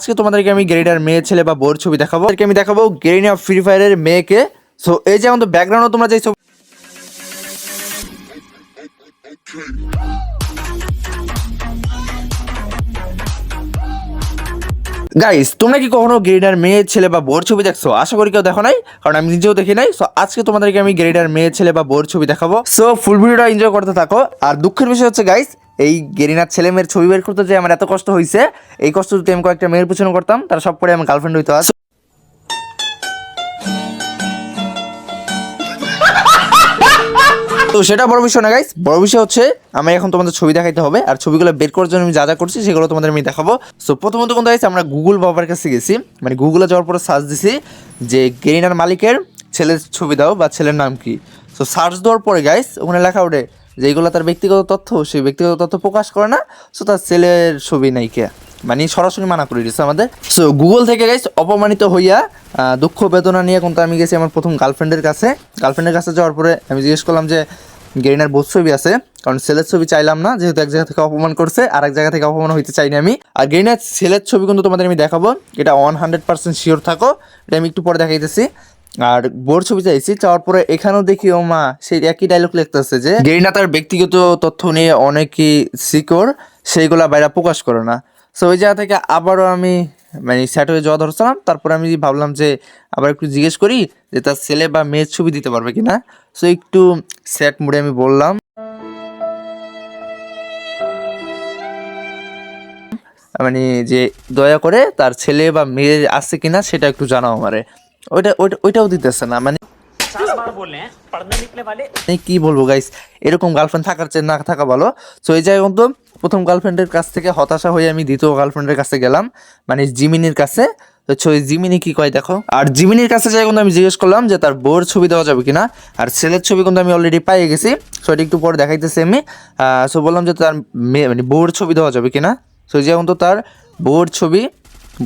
আজকে তোমাদেরকে আমি গেরিনার মেয়ে ছেলে বা বোর ছবি দেখাবো। আজকে আমি দেখাবো গেরিনা ফ্রি ফায়ারের মেয়েকে। সো এই যে আমাদের ব্যাকগ্রাউন্ডে তোমরা যে ছবি গাইস তোমরা কি কখনো গ্রেডার মেয়ে ছেলে বা বোর ছবি দেখছ? আশা করি কেউ দেখো নাই, কারণ আমি নিজেও দেখি নাই। সো আজকে তোমাদেরকে আমি গ্রেডার মেয়ে ছেলে বা বোর ছবি দেখাবো। সো ফুল ভিডিওটা এনজয় করতে থাকো। আর দুঃখের বিষয় হচ্ছে গাইস এই গেরিনার ছেলে মেয়ের ছবি বের করতে যে আমার এত কষ্ট হয়েছে এই কষ্ট যদি আমি কয়েকটা মেয়ের পিছনে করতাম, তারা সব পরে আমার গার্লফ্রেন্ড হইতো আজ। তো সেটা বড় বিষয় না গাইস বড় বিষয় হচ্ছে, আমি এখন তোমাদের ছবি দেখাইতে হবে, আর ছবিগুলো বের করার জন্য আমি যা যা করছি, সেগুলো তোমাদের আমি দেখাবো। সো প্রথমত কোন গাইস আমরা গুগল বাবার কাছে গেছি। মানে গুগলে যাওয়ার পরে সার্চ দিছি যে গেরিনার মালিকের ছেলের ছবি দাও বা ছেলের নাম কি। সো সার্চ দেওয়ার পরে গাইস ওখানে লেখা ওঠে যে এইগুলো তার ব্যক্তিগত তথ্য, সেই ব্যক্তিগত তথ্য প্রকাশ করে না সো তার ছেলের ছবি নাই কে মানে সরাসরি মানা করে দিচ্ছে আমাদের। সো গুগল থেকে গাইস অপমানিত হইয়া দুঃখ বেদনা নিয়ে কিন্তু আমি গেছি আমার প্রথম গার্লফ্রেন্ডের কাছে। গার্লফ্রেন্ডের কাছে যাওয়ার পরে আমি জিজ্ঞেস করলাম যে গেরিনার বোধ ছবি আছে? কারণ ছেলের ছবি চাইলাম না, যেহেতু এক জায়গা থেকে অপমান করছে, আর এক জায়গা থেকে অপমান হইতে চাইনি আমি। আর গেরিনার ছেলের ছবি কিন্তু তোমাদের আমি দেখাবো। এটা ওয়ান হান্ড্রেড পার্সেন্ট শিওর থাকো। এটা আমি একটু পরে দেখাইতেছি। আর বোর ছবি চাইছি চাওয়ার পরে এখানেও দেখি ও মা, সেই একই ডায়লগ লিখতেছে যে গেরিনা তার ব্যক্তিগত তথ্য নিয়ে অনেকই সিকিওর সেইগুলা বাইরে প্রকাশ করে না। সো ওই জায়গা থেকে আবারও আমি মানে স্যাট হয়ে যাওয়া ধরছিলাম। তারপরে আমি ভাবলাম যে, আবার একটু জিজ্ঞেস করি যে, তার ছেলে বা মেয়ের ছবি দিতে পারবে কিনা? সো একটু স্যাট মুডে আমি বললাম। মানে যে দয়া করে তার ছেলে বা মেয়ে আছে কিনা, সেটা একটু জানাও আমারে। ওইটা ওইটাও দিতেছে না মানে, মানে কি বলব গাইস এরকম গার্লফ্রেন্ড থাকার চেয়ে না থাকা ভালো। সো এই জায়গায় একদম প্রথম গার্লফ্রেন্ডের কাছ থেকে হতাশা হয়ে আমি দ্বিতীয় গার্লফ্রেন্ডের কাছে গেলাম মানে জিমিনির কাছে। তো জিমিনি কি কয় দেখো? আর জিমিনির কাছে যাই কিন্তু আমি জিজ্ঞেস করলাম যে তার বোর ছবি দেওয়া যাবে কিনা। আর ছেলের ছবি কিন্তু আমি অলরেডি পাইয়ে গেছি সো একটু পরে দেখাইতেছি আমি। সো বললাম যে তার মেয়ে মানে বোর ছবি দেওয়া যাবে কিনা। সো যে কিন্তু তার বোর ছবি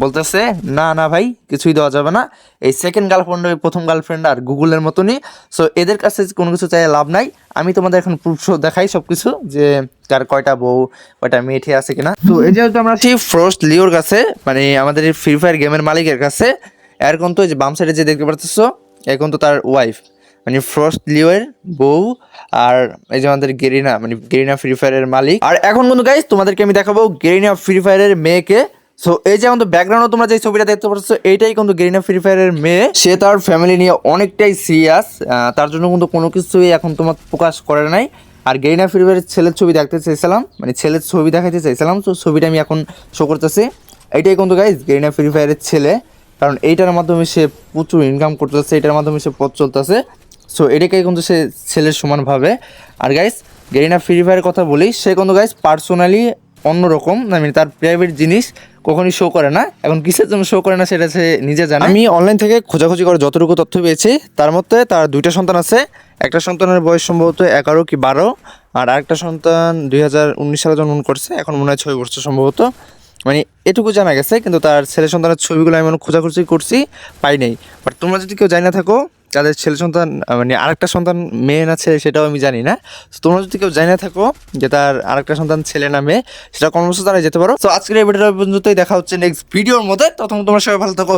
বলতেছে, না না ভাই, কিছুই দেওয়া যাবে না। এই সেকেন্ড গার্লফ্রেন্ড ওই প্রথম গার্লফ্রেন্ড আর গুগলের মতনই। সো এদের কাছে কোনো কিছু চাই লাভ নাই। আমি তোমাদের এখন প্রুফ দেখাই সব কিছু যে কার কয়টা বউ, কয়টা মেয়েঠে আছে কিনা। তো এই যেহেতু আমরা আছি ফ্রস্ট লিওর কাছে মানে আমাদের ফ্রি ফায়ার গেমের মালিকের কাছে, এর তো এই যে বাম সাইডে যে দেখতে পাচ্ছ এখন তো তার ওয়াইফ মানে ফ্রস্ট লিওয়ের বউ আর এই যে আমাদের গেরিনা মানে গেরিনা ফ্রি ফায়ারের মালিক। আর এখন কিন্তু গাইস তোমাদেরকে আমি দেখাবো গেরিনা ফ্রি ফায়ারের মেয়েকে। সো এই যে আমাদের ব্যাকগ্রাউন্ডে তোমরা যে ছবিটা দেখতে পাচ্ছ, এইটাই কিন্তু গেরিনা ফ্রি ফায়ারের মেয়ে। সে তার ফ্যামিলি নিয়ে অনেকটাই সিরিয়াস তার জন্য কিন্তু কোনো কিছুই এখন তোমার প্রকাশ করে নাই। আর গেরিনা ফ্রি ফায়ারের ছেলের ছবি দেখতে চাইছিলাম মানে ছেলের ছবি দেখাতে চাইছিলাম, তো ছবিটা আমি এখন শো করতেছি। এইটাই কিন্তু গাইজ গেরিনা ফ্রি ফায়ারের ছেলে। কারণ এইটার মাধ্যমে সে প্রচুর ইনকাম করতেছে এটার মাধ্যমে সে পথ চলতেছে। সো এটাকে কিন্তু সে ছেলের সমান ভাবে। আর গাইস গেরিনা ফ্রি ফায়ারের কথা বলি, সে কিন্তু গাইস পার্সোনালি অন্যরকম মানে তার প্রাইভেট জিনিস কখনই শো করে না। এখন কিসের জন্য শো করে না সেটা সে নিজে জানে। আমি অনলাইন থেকে খোঁজাখুঁজি করে যতটুকু তথ্য পেয়েছি, তার মধ্যে তার দুইটা সন্তান আছে। একটা সন্তানের বয়স সম্ভবত এগারো কি বারো, আর আরেকটা সন্তান দুই হাজার উনিশ সালে জন্ম করছে, এখন মনে হয় ছয় বছর সম্ভবত। মানে এটুকু জানা গেছে, কিন্তু তার ছেলে সন্তানের ছবিগুলো আমি মানে খোঁজাখুঁজি করছি, পাই নাই। বাট তোমরা যদি কেউ জানি না থাকো তাদের ছেলে সন্তান মানে আরেকটা সন্তান মেয়ে না ছেলে সেটাও আমি জানি না। তো তোমরা যদি কেউ জানিয়ে থাকো যে তার আরেকটা সন্তান ছেলে না মেয়ে, সেটা কর্মসূচি তারা যেতে পারো। তো আজকের এই ভিডিওটা পর্যন্তই, দেখা হচ্ছে নেক্সট ভিডিওর মধ্যে। তখন তোমরা সবাই ভালো থাকো।